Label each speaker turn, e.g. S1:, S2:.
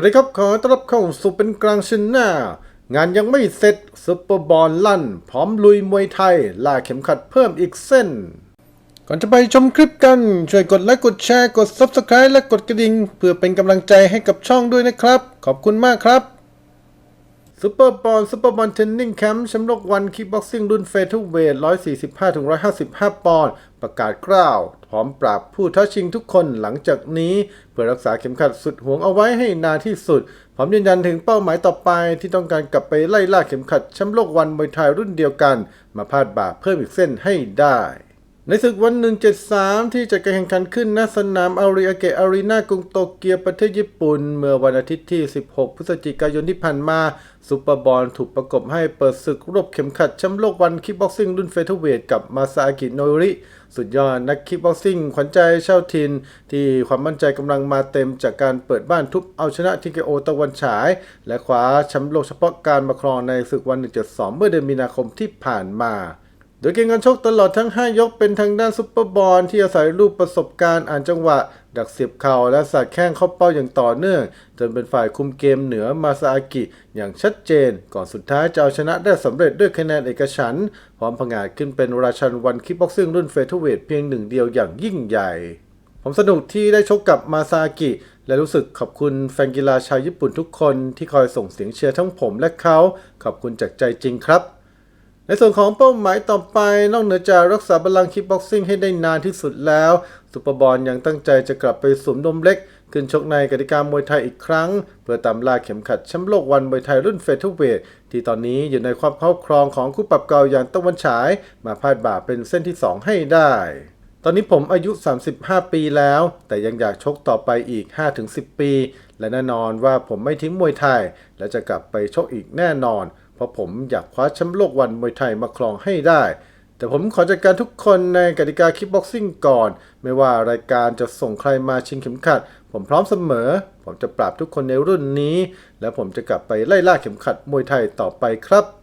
S1: วัสดีครับ ขอต้อนรับเข้าสู่เป็นกลางชินหน้า งานยังไม่เสร็จซุปเปอร์บอลลั่น พร้อมลุยมวยไทย ล่าเข็มขัดเพิ่มอีกเส้น ก่อนจะไปชมคลิปกัน ช่วยกดไลค์กดแชร์กด Subscribe และกดกระดิ่ง เพื่อเป็นกำลังใจให้กับช่องด้วยนะครับ ขอบคุณมากครับ ซูเปอร์บอลซูเปอร์บอลเทนนิ่งแคมป์แชมป์โลกวันคิกบ็อกซิ่งรุ่นเฟเธอร์เวท 145-155 ปอนด์ประกาศกล้าว พร้อมปราบผู้ท้าชิงทุกคนหลังจากนี้ เพื่อรักษาเข็มขัดสุดห่วงเอาไว้ให้นานที่สุด พร้อมยืนยันถึงเป้าหมายต่อไปที่ต้องการกลับไปไล่ล่าเข็มขัดแชมป์โลกวันมวยไทยรุ่นเดียวกัน มาพาดบ่าเพิ่มอีกเส้นให้ได้ ในศึกวัน 173 ที่จะการแข่งขันขึ้นณสนามอาริอาเกะอารีนากรุงโตเกียวประเทศญี่ปุ่น เมื่อวันอาทิตย์ที่ 16 พฤศจิกายนที่ผ่านมาซูเปอร์บอลถูกประกบให้เปิดศึกรบเข็มขัดแชมป์โลกวันคิกบ็อกซิ่งรุ่นเฟเธอร์เวทกับมาซาอากิโนริ สุดยอดนักคิกบ็อกซิ่งขวัญใจชาวทิน ที่ความมั่นใจกำลังมาเต็มจากการเปิดบ้านทุบเอาชนะทีเกโอตะวันฉาย และคว้าแชมป์โลกเฉพาะการมาครองในศึกวัน 172 เมื่อเดือนมีนาคมที่ผ่านมา โดยเกมการชกตลอดทั้ง 5 ยกเป็นทางด้านซุปเปอร์บอลที่อาศัยรูปประสบการณ์อ่านจังหวะ ดักเสียบเข่าและสาดแข้งเข้าเป้าอย่างต่อเนื่อง จนเป็นฝ่ายคุมเกมเหนือมาซาอากิอย่างชัดเจน ก่อนสุดท้ายจะเอาชนะได้สำเร็จด้วยคะแนนเอกฉันพร้อมผงาดขึ้นเป็นราชันวันคิกบ็อกซิ่งรุ่นเฟเธอร์เวทเพียงหนึ่งเดียวอย่างยิ่งใหญ่ ผมสนุกที่ได้ชกกับมาซาอากิและรู้สึกขอบคุณแฟนกีฬาชาวญี่ปุ่นทุกคนที่คอยส่งเสียงเชียร์ทั้งผมและเขาขอบคุณจากใจจริงครับ ในส่วนของเป้าหมายต่อไปนอกเหนือจากรักษาบัลลังคิกบ็อกซิ่งให้ได้นานที่สุดแล้วซูเปอร์บอลยังตั้งใจจะกลับไปสวมนมเล็ก ขึ้นชกในกติกามวยไทยอีกครั้ง เพื่อตามล่าเข็มขัดแชมป์โลกวันมวยไทยรุ่นเฟเธอร์เวทที่ตอนนี้อยู่ในความครอบครองของคู่ปรับเก่าอย่างตะวันฉาย มาพาดบ่าเป็นเส้นที่ 2 ให้ได้ ตอนนี้ผมอายุ 35 ปีแล้ว แต่ยังอยากชกต่อไปอีก 5-10 ปี และแน่นอนว่าผมไม่ทิ้งมวยไทย และจะกลับไปชกอีกแน่นอน เพราะผมอยากคว้าแชมป์โลกวันมวยไทยมาครองให้ได้ แต่ผมขอจัดการทุกคนในกติกาคิปบ็อกซิ่งก่อน ไม่ว่ารายการจะส่งใครมาชิงเข็มขัด ผมพร้อมเสมอ ผมจะปราบทุกคนในรุ่นนี้ และผมจะกลับไปไล่ล่าเข็มขัดมวยไทยต่อไปครับ